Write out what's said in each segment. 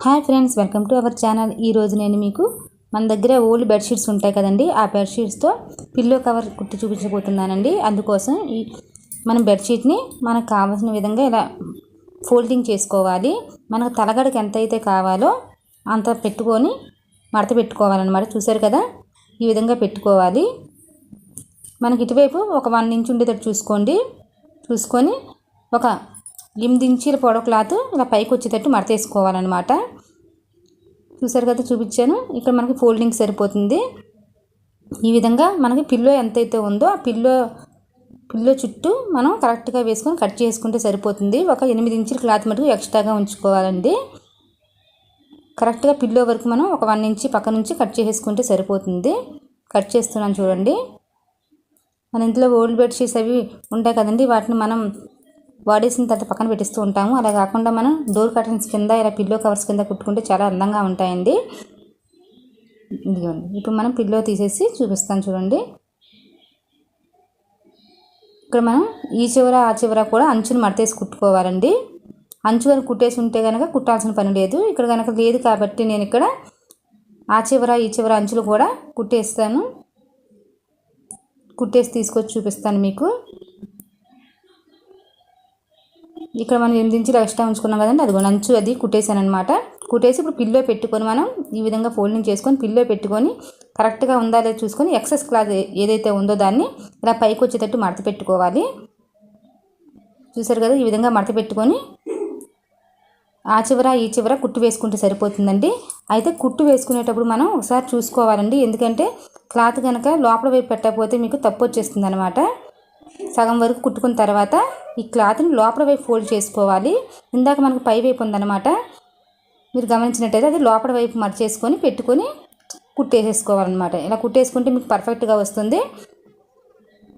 Hi friends welcome to our channel. ఈరోజు నేను మీకు మన దగ్గర ఓల్డ్ బెడ్షీట్స్ ఉంటాయి కదండి ఆ బెడ్షీట్స్తో పిల్లో కవర్ కుట్టి చూపించబోతున్నానండి. అందుకోసం ఈ మన బెడ్షీట్ని మనకు కావాల్సిన విధంగా ఇలా ఫోల్డింగ్ చేసుకోవాలి. మనకు తలగడకి ఎంత అయితే కావాలో అంత పెట్టుకొని మడత పెట్టుకోవాలన్నమాట. చూసారు కదా? ఈ విధంగా పెట్టుకోవాలి. మనకి ఇటువైపు ఒక వన్ ఇంచ్ ఉండేటట్టు చూసుకోండి. చూసుకొని ఒక ఎనిమిది ఇంచీల పొడవు క్లాత్ ఇలా పైకి వచ్చేటట్టు మడతేసుకోవాలన్నమాట. చూసారు కదా చూపించాను. ఇక్కడ మనకి ఫోల్డింగ్ సరిపోతుంది. ఈ విధంగా మనకి పిల్లో ఎంతైతే ఉందో ఆ పిల్లో పిల్లో చుట్టూ మనం కరెక్ట్గా వేసుకొని కట్ చేసుకుంటే సరిపోతుంది. ఒక ఎనిమిది ఇంచుల క్లాత్ మటుకు ఎక్స్ట్రాగా ఉంచుకోవాలండి. కరెక్ట్గా పిల్లో వరకు మనం ఒక వన్ ఇంచి పక్క నుంచి కట్ చేసుకుంటే సరిపోతుంది. కట్ చేస్తున్నాను చూడండి. మన ఇంట్లో ఓల్డ్ బెడ్షీట్స్ అవి ఉంటాయి కదండి వాటిని మనం వాడేసిన తర్వాత పక్కన పెట్టిస్తూ ఉంటాము. అలా కాకుండా మనం డోర్ కర్టన్స్ కింద ఇలా పిల్లో కవర్స్ కింద కుట్టుకుంటే చాలా అందంగా ఉంటాయండి. ఇదిగోండి. ఇప్పుడు మనం పిల్లో తీసేసి చూపిస్తాను చూడండి. ఇక్కడ మనం ఈ చివర ఆ చివర కూడా అంచుని మడతేసి కుట్టుకోవాలండి. అంచు కనుక కుట్టేసి ఉంటే కనుక కుట్టాల్సిన పని లేదు. ఇక్కడ కనుక లేదు కాబట్టి నేను ఇక్కడ ఆ చివర ఈ చివర అంచులు కూడా కుట్టేస్తాను. కుట్టేసి తీసుకొచ్చి చూపిస్తాను మీకు. ఇక్కడ మనం ఎనిమిది ఇంచులు ఎక్స్ట్రా ఉంచుకున్నాం కదండి అది నంచు అది కుట్టేశాను అనమాట కుట్టేసి ఇప్పుడు పిల్లో పెట్టుకొని మనం ఈ విధంగా ఫోల్డింగ్ చేసుకొని పిల్లో పెట్టుకొని కరెక్ట్గా ఉందా లేదా చూసుకొని ఎక్సెస్ క్లాత్ ఏదైతే ఉందో దాన్ని ఇలా పైకి వచ్చేటట్టు మడత పెట్టుకోవాలి. చూసారు కదా ఈ విధంగా మడత పెట్టుకొని ఆ చివర ఈ చివర కుట్టు వేసుకుంటే సరిపోతుందండి. అయితే కుట్టు వేసుకునేటప్పుడు మనం ఒకసారి చూసుకోవాలండి ఎందుకంటే క్లాత్ కనుక లోపల వైపు పెట్టకపోతే మీకు తప్పు వచ్చేస్తుంది అనమాట సగం వరకు కుట్టుకున్న తర్వాత ఈ క్లాత్ని లోపల వైపు ఫోల్డ్ చేసుకోవాలి. ఇందాక మనకు పై వైపు ఉందన్నమాట. మీరు గమనించినట్టయితే అది లోపల వైపు మర్చేసుకొని పెట్టుకొని కుట్టేసేసుకోవాలన్నమాట. ఇలా కుట్టేసుకుంటే మీకు పర్ఫెక్ట్గా వస్తుంది.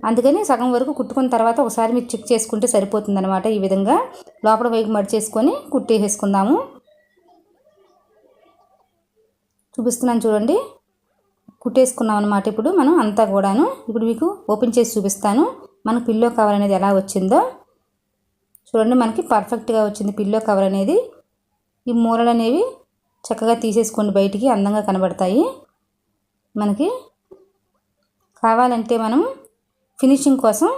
అందుకని సగం వరకు కుట్టుకున్న తర్వాత ఒకసారి మీరు చెక్ చేసుకుంటే సరిపోతుందన్నమాట ఈ విధంగా. లోపల వైపు మడిచేసుకొని కుట్టేసేసుకుందాము. చూపిస్తున్నాను చూడండి. కుట్టేసుకున్నాం అనమాట ఇప్పుడు మనం అంతా కూడాను. ఇప్పుడు మీకు ఓపెన్ చేసి చూపిస్తాను. మనకు పిల్లో కవర్ అనేది ఎలా వచ్చిందో చూడండి మనకి పర్ఫెక్ట్గా వచ్చింది పిల్లో కవర్ అనేది. ఈ మూలలు అనేవి చక్కగా తీసేసుకోండి బయటికి అందంగా కనబడతాయి. మనకి కావాలంటే మనం ఫినిషింగ్ కోసం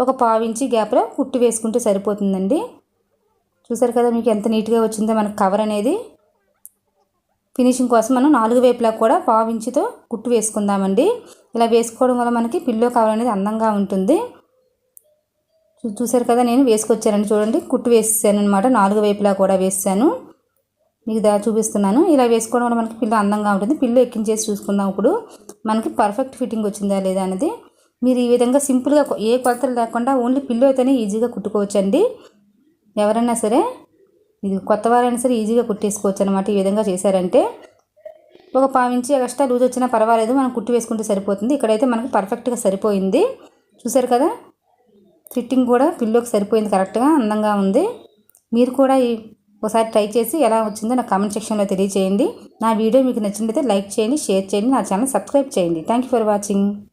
ఒక పావించి గ్యాప్లో కుట్టి వేసుకుంటే సరిపోతుందండి. చూసారు కదా మీకు ఎంత నీట్గా వచ్చిందో మనకు కవర్ అనేది. ఫినిషింగ్ కోసం మనం నాలుగు వైపులా కూడా పావించితో కుట్టు వేసుకుందామండి. ఇలా వేసుకోవడం వల్ల మనకి పిల్లో కవర్ అనేది అందంగా ఉంటుంది. చూసారు కదా నేను వేసుకొచ్చానండి చూడండి. కుట్టు వేసాను అనమాట నాలుగు వైపులా కూడా వేసాను. మీకు దా చూపిస్తున్నాను. ఇలా వేసుకోవడం వల్ల మనకి పిల్ల అందంగా ఉంటుంది. పిల్లు ఎక్కించేసి చూసుకుందాం ఇప్పుడు. మనకి పర్ఫెక్ట్ ఫిట్టింగ్ వచ్చిందా లేదా అనేది. మీరు ఈ విధంగా సింపుల్గా ఏ కొలతలు లేకుండా ఓన్లీ పిల్లు అయితేనే ఈజీగా కుట్టుకోవచ్చండి. ఎవరైనా సరే ఇది కొత్త వారైనా సరే ఈజీగా కుట్టేసుకోవచ్చు అనమాట ఈ విధంగా చేశారంటే. ఒక పావించి ఎక్స్ట్రా లూజ్ వచ్చినా పర్వాలేదు. మనం కుట్టి వేసుకుంటే సరిపోతుంది. ఇక్కడైతే మనకి పర్ఫెక్ట్గా సరిపోయింది. చూసారు కదా ఫిట్టింగ్ కూడా పిల్లోకి సరిపోయింది కరెక్ట్గా అందంగా ఉంది. మీరు కూడా ఈ ఒకసారి ట్రై చేసి ఎలా వచ్చిందో నాకు కామెంట్ సెక్షన్లో తెలియచేయండి. నా వీడియో మీకు నచ్చినట్లయితే లైక్ చేయండి షేర్ చేయండి నా ఛానల్ సబ్స్క్రైబ్ చేయండి. Thank you for watching.